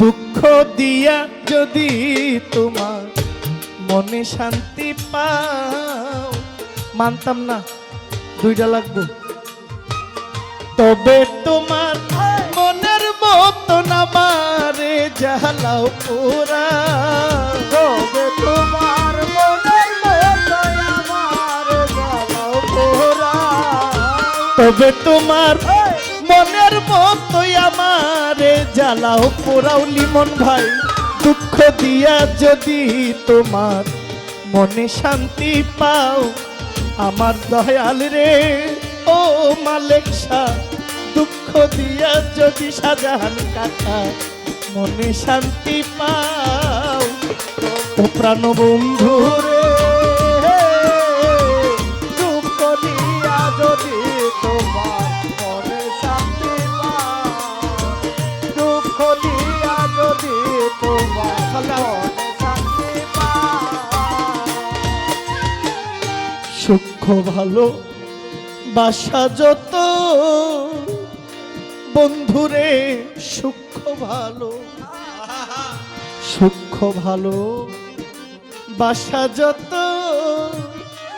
দুঃখ দিয়া যদি তোমার মনে শান্তি পাও, মানতাম না, দুইটা লাগবো তবে তোমার মনের মতন আমারে জ্বালাও পুরা তবে তোমার মনের মতো আমার জ্বালাও পোড়া। তবে তোমার মনের আমারে জ্বালাও পোড়াও লিমন ভাই দুঃখ দিয়া যদি তোমার মনে শান্তি পাও আমার দয়াল রে ও মালেক শাহ দুঃখ দিয়া যদি সাজাহান কাকা মনে শান্তি পাও। ও প্রাণ বন্ধু রে, ভালো, বাসা যত। বন্ধুরে সূক্ষ্ম ভালো। সূক্ষ্ম ভালো, বাসা যত।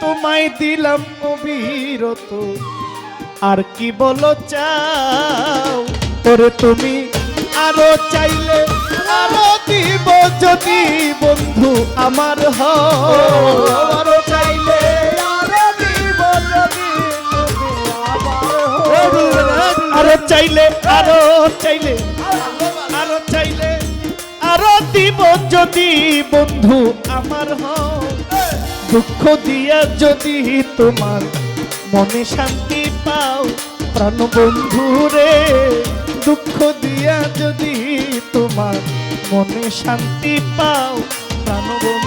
তোমায় দিলাম অবিরত। আর কি বলো চাও? তোরে তুমি আরও চাইলে আরও দিব যদি বন্ধু আমার হও আরও চাইলে, আরও চাইলে, আরও দিব যদি বন্ধু আমার হও দুঃখ দিয়া যদি তোমার মনে শান্তি পাও, প্রাণ বন্ধু রে, দুঃখ দিয়া যদি তোমার মনে শান্তি পাও, প্রাণ বন্ধু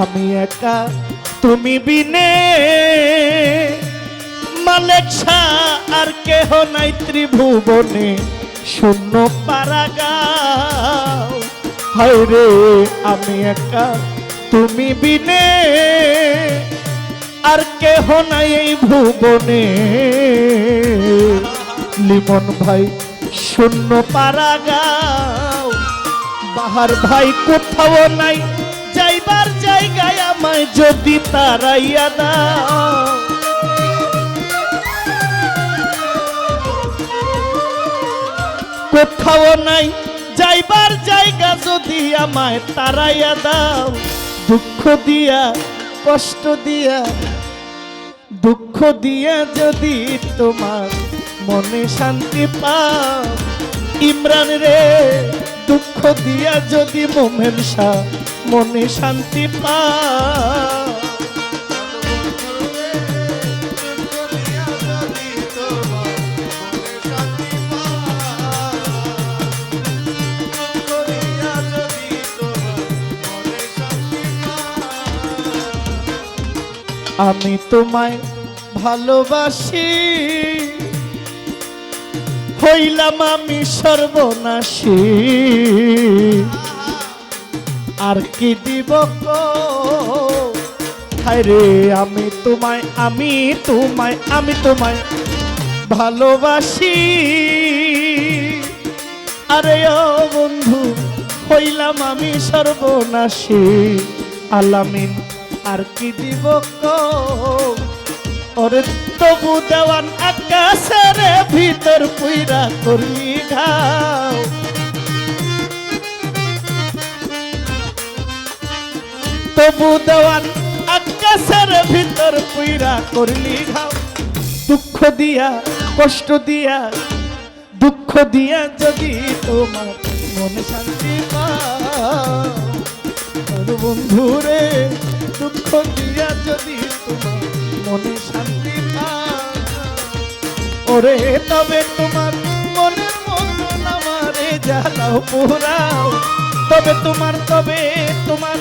আমি একা, তুমি বিনে। শাহ আর কেহ নাই ত্রিভুবনে, শূন্য পারাগাও হায় রে, আমি একা, তুমি বিনে। আর কেহ নাই এই ভুবনে। লিমন ভাই, শূন্য পারাগাও বাহার ভাই কোথাও নাই যাইবার জায়গায় আমায় যদি তারাইয়া দাও। কোথাও নাই, যাইবার জায়গা যদি আমায় তারাইয়া দাও। দুঃখ দিয়া, কষ্ট দিয়া, দুঃখ দিয়া যদি তোমার মনে শান্তি পাও। ইমরান রে, দুঃখ দিয়া যদি মোমেন শাহ মনে শান্তি পা। আমি তোমায় ভালোবাসি হইলাম আমি সর্বনাশী। আর কি দিব রে, আমি তোমায় আমি তোমায় আমি তোমায় ভালোবাসি। আরে ও বন্ধু, হইলাম আমি সর্বনাশী। আলামিন, আর কি দিব ওরে তবু দেওয়ান আকাশের ভিতর পুইরা করলি ঘাও তবু দেওয়ান আকাশের ভিতর পুইরা করলি ঘাও দুঃখ দিয়া, কষ্ট দিয়া, দুঃখ দিয়া যদি তোমার মন শান্তি পাও বন্ধু রে দুঃখ দিয়া যদি তোমার মনে শান্তি পাও ওরে তবে তোমার মনের মতন আমারে জ্বালাও পোড়াও। তবে তোমার তবে তোমার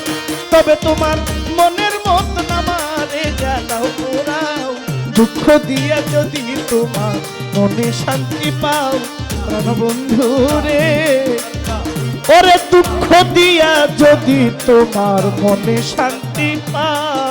তবে তোমার মনের মত নামারে জানাও পোড়াও। দুঃখ দিয়া যদি তোমার মনে শান্তি পাও প্রাণ বন্ধু রে। ওরে দুঃখ দিয়া যদি তোমার মনে শান্তি পায়